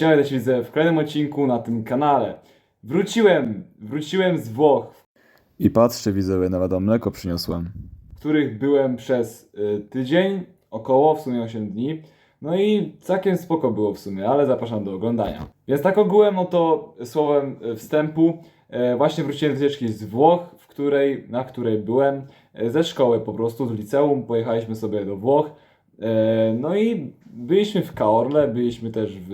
Siadaj się widzę w kolejnym odcinku na tym kanale. Wróciłem, wróciłem z Włoch, I patrzcie, widzowie, nawet wam mleko przyniosłem. w których byłem przez y, tydzień, około, w sumie 8 dni. No i całkiem spoko było w sumie, ale zapraszam do oglądania. Więc tak ogółem, no to słowem y, wstępu, e, właśnie wróciłem z wycieczki z Włoch, w której, na której byłem, e, ze szkoły po prostu, z liceum, pojechaliśmy sobie do Włoch. E, No i byliśmy w Caorle, byliśmy też w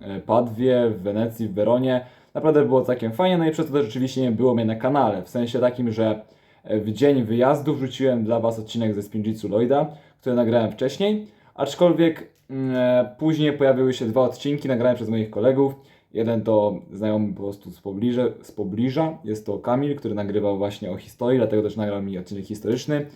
e, Padwie, w Wenecji, w Weronie. Naprawdę było całkiem fajnie, no i przez to też rzeczywiście nie było mnie na kanale. W sensie takim, że e, w dzień wyjazdu wrzuciłem dla Was odcinek ze Spinjitzu Lloyda, który nagrałem wcześniej. Aczkolwiek mm, później pojawiły się dwa odcinki nagrane przez moich kolegów. Jeden to znajomy po prostu z pobliża, z pobliża. Jest to Kamil, który nagrywał właśnie o historii, dlatego też nagrał mi odcinek historyczny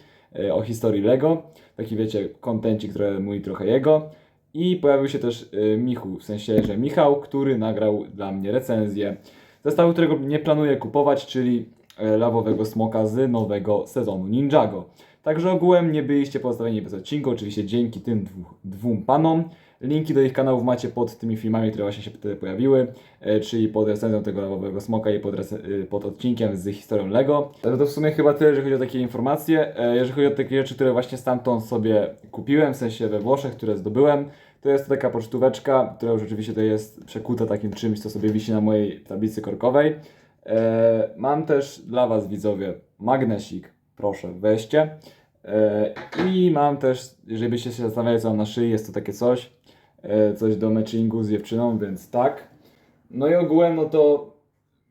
o historii Lego. Taki wiecie, kontencik, który mój trochę jego. I pojawił się też y, Michu, w sensie, że Michał, który nagrał dla mnie recenzję zestawu, którego nie planuję kupować, czyli e, lawowego smoka z nowego sezonu Ninjago. Także ogółem nie byliście pozostawieni bez odcinku, oczywiście dzięki tym dwóch, dwóm panom. Linki do ich kanałów macie pod tymi filmami, które właśnie się wtedy pojawiły, e, czyli pod recenzją tego lawowego smoka i pod, y, pod odcinkiem z historią Lego. To w sumie chyba tyle, jeżeli chodzi o takie informacje. E, Jeżeli chodzi o takie rzeczy, które właśnie stamtąd sobie kupiłem, w sensie we Włoszech, które zdobyłem, to jest to taka pocztóweczka, która już rzeczywiście to jest przekuta takim czymś, co sobie wisi na mojej tablicy korkowej. E, mam też dla Was, widzowie, magnesik. Proszę, weźcie. E, I mam też, jeżeli byście się zastanawiali, co mam na szyi, jest to takie coś. E, coś do matchingu z dziewczyną, więc tak. No i ogółem, no to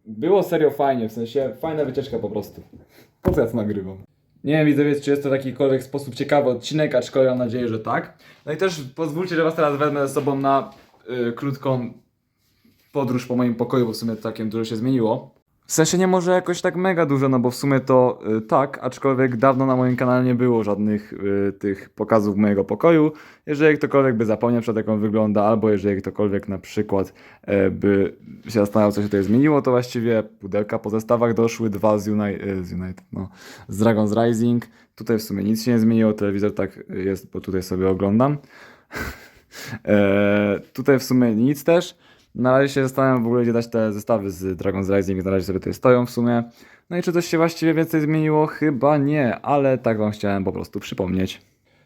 było serio fajnie, w sensie fajna wycieczka po prostu. Po co ja to nagrywam? Nie wiem, widzowie, czy jest to w jakikolwiek sposób ciekawy odcinek, aczkolwiek mam nadzieję, że tak. No i też pozwólcie, że Was teraz wezmę ze sobą na y, krótką podróż po moim pokoju, bo w sumie całkiem dużo się zmieniło. W sensie nie może jakoś tak mega dużo, no bo w sumie to y, tak, aczkolwiek dawno na moim kanale nie było żadnych y, tych pokazów mojego pokoju. Jeżeli ktokolwiek by zapomniał, przed jak on wygląda, albo jeżeli ktokolwiek na przykład e, by się zastanawiał, co się tutaj zmieniło, to właściwie pudełka po zestawach doszły, dwa z, Uni- e, z United, no, z Dragon's Rising. Tutaj w sumie nic się nie zmieniło, telewizor tak jest, bo tutaj sobie oglądam. e, tutaj w sumie nic też. Na razie się zastanawiam w ogóle, gdzie dać te zestawy z Dragon's Rising, na razie sobie tutaj stoją w sumie. No i czy coś się właściwie więcej zmieniło? Chyba nie, ale tak wam chciałem po prostu przypomnieć.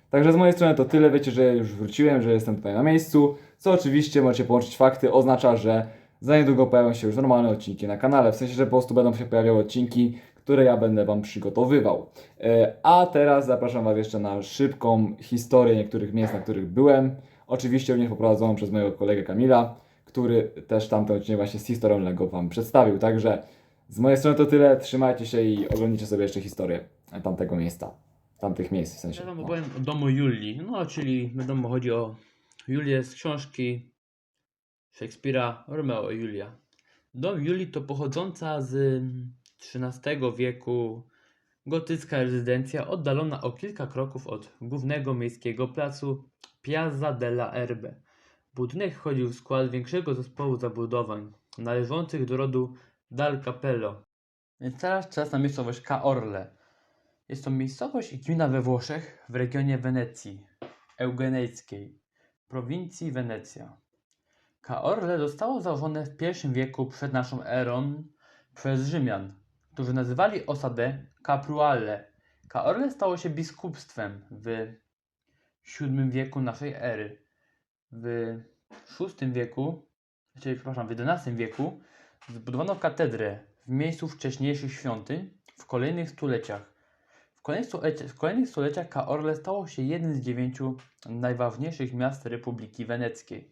Także z mojej strony to tyle. Wiecie, że już wróciłem, że jestem tutaj na miejscu. Co oczywiście możecie połączyć fakty, oznacza, że za niedługo pojawią się już normalne odcinki na kanale. W sensie, że po prostu będą się pojawiały odcinki, które ja będę Wam przygotowywał. E, A teraz zapraszam Was jeszcze na szybką historię niektórych miejsc, na których byłem. Oczywiście również poprowadzoną przez mojego kolegę Kamila, który też tamten odcinek właśnie z historią Lego Wam przedstawił. Także z mojej strony to tyle. Trzymajcie się i oglądajcie sobie jeszcze historię tamtego miejsca. Tamtych miejsc w sensie. Ja wam No. opowiem o domu Julii. No, czyli wiadomo, chodzi o Julię z książki Szekspira Romeo i Julia. Dom Julii to pochodząca z XIII wieku gotycka rezydencja oddalona o kilka kroków od głównego miejskiego placu Piazza della Erbe. Budynek wchodził w skład większego zespołu zabudowań należących do rodu Dal Capello. Więc teraz czas na miejscowość Caorle. Jest to miejscowość i gmina we Włoszech w regionie Wenecji Eugenejskiej, prowincji Wenecja. Caorle zostało założone w I wieku przed naszą erą przez Rzymian, którzy nazywali osadę Capruale. Caorle stało się biskupstwem w VII wieku naszej ery. W VI wieku, czyli przepraszam, w XI wieku zbudowano katedrę w miejscu wcześniejszych świątyń w kolejnych stuleciach. W kolejnych, stuleciach, w kolejnych stuleciach Caorle stało się jednym z dziewięciu najważniejszych miast Republiki Weneckiej.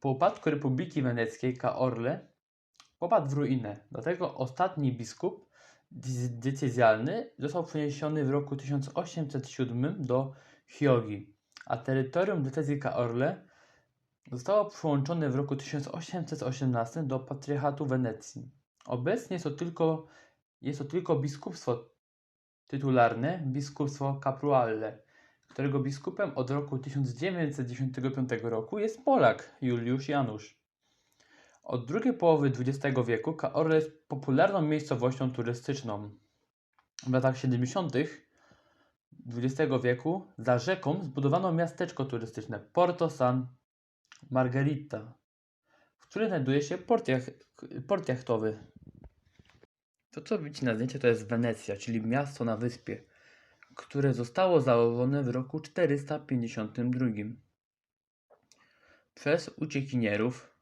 Po upadku Republiki Weneckiej Caorle popadł w ruinę, dlatego ostatni biskup decyzjalny został przeniesiony w roku 1807 do Chiogi, a terytorium decyzji Caorle zostało przyłączone w roku 1818 do Patriarchatu Wenecji. Obecnie jest to tylko, jest to tylko biskupstwo tytularne biskupstwo Capruale, którego biskupem od roku 1995 roku jest Polak Juliusz Janusz. Od drugiej połowy XX wieku Caorle jest popularną miejscowością turystyczną. W latach 70. XX wieku za rzeką zbudowano miasteczko turystyczne Porto San Margherita, której znajduje się port, jach port jachtowy. To, co widzicie na zdjęciu, to jest Wenecja, czyli miasto na wyspie, które zostało założone w roku 452 przez uciekinierów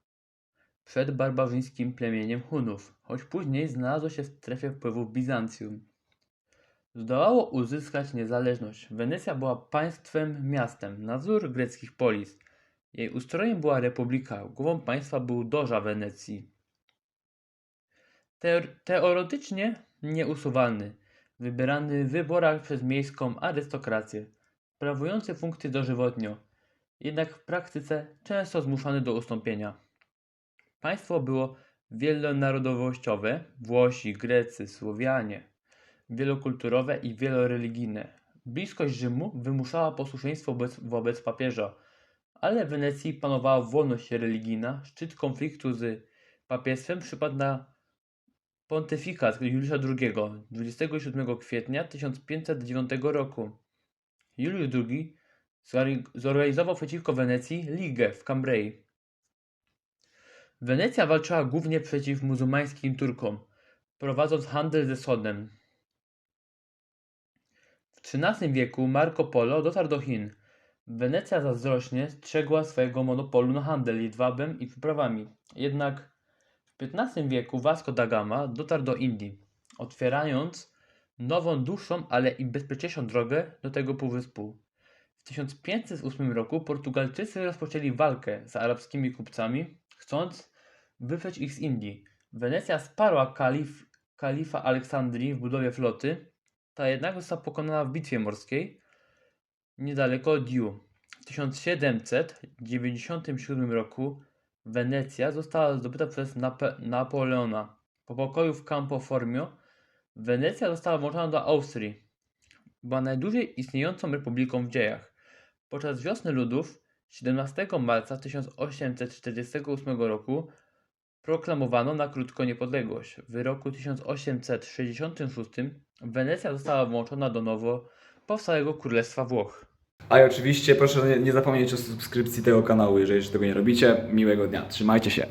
przed barbarzyńskim plemieniem Hunów, choć później znalazło się w strefie wpływów Bizancjum. Zdołało uzyskać niezależność. Wenecja była państwem miastem na wzór greckich polis. Jej ustrojem była republika, głową państwa był doża Wenecji. Teor- teoretycznie nieusuwalny, wybierany w wyborach przez miejską arystokrację, sprawujący funkcję dożywotnio, jednak w praktyce często zmuszany do ustąpienia. Państwo było wielonarodowościowe Włosi, Grecy, Słowianie, wielokulturowe i wieloreligijne. Bliskość Rzymu wymuszała posłuszeństwo wobec, wobec papieża, ale w Wenecji panowała wolność religijna. Szczyt konfliktu z papiestwem przypadł na pontyfikat Juliusza II 27 kwietnia 1509 roku. Juliusz II zorg- zorganizował przeciwko Wenecji Ligę w Cambrai. Wenecja walczyła głównie przeciw muzułmańskim Turkom, prowadząc handel ze Sodem. W XIII wieku Marco Polo dotarł do Chin. Wenecja zazdrośnie strzegła swojego monopolu na handel jedwabem i wyprawami. Jednak w XV wieku Vasco da Gama dotarł do Indii, otwierając nową, dłuższą, ale i bezpieczniejszą drogę do tego półwyspu. W 1508 roku Portugalczycy rozpoczęli walkę z arabskimi kupcami, chcąc wyprzeć ich z Indii. Wenecja sparła kalif, kalifa Aleksandrii w budowie floty, ta jednak została pokonana w bitwie morskiej niedaleko Diu. W 1797 roku Wenecja została zdobyta przez Napoleona. Po pokoju w Campo Formio Wenecja została włączona do Austrii. Była najdłużej istniejącą republiką w dziejach. Podczas wiosny ludów 17 marca 1848 roku proklamowano na krótko niepodległość. W roku 1866 Wenecja została włączona do nowo powstałego Królestwa Włoch. A i oczywiście proszę nie, nie zapomnieć o subskrypcji tego kanału, jeżeli jeszcze tego nie robicie. Miłego dnia, trzymajcie się.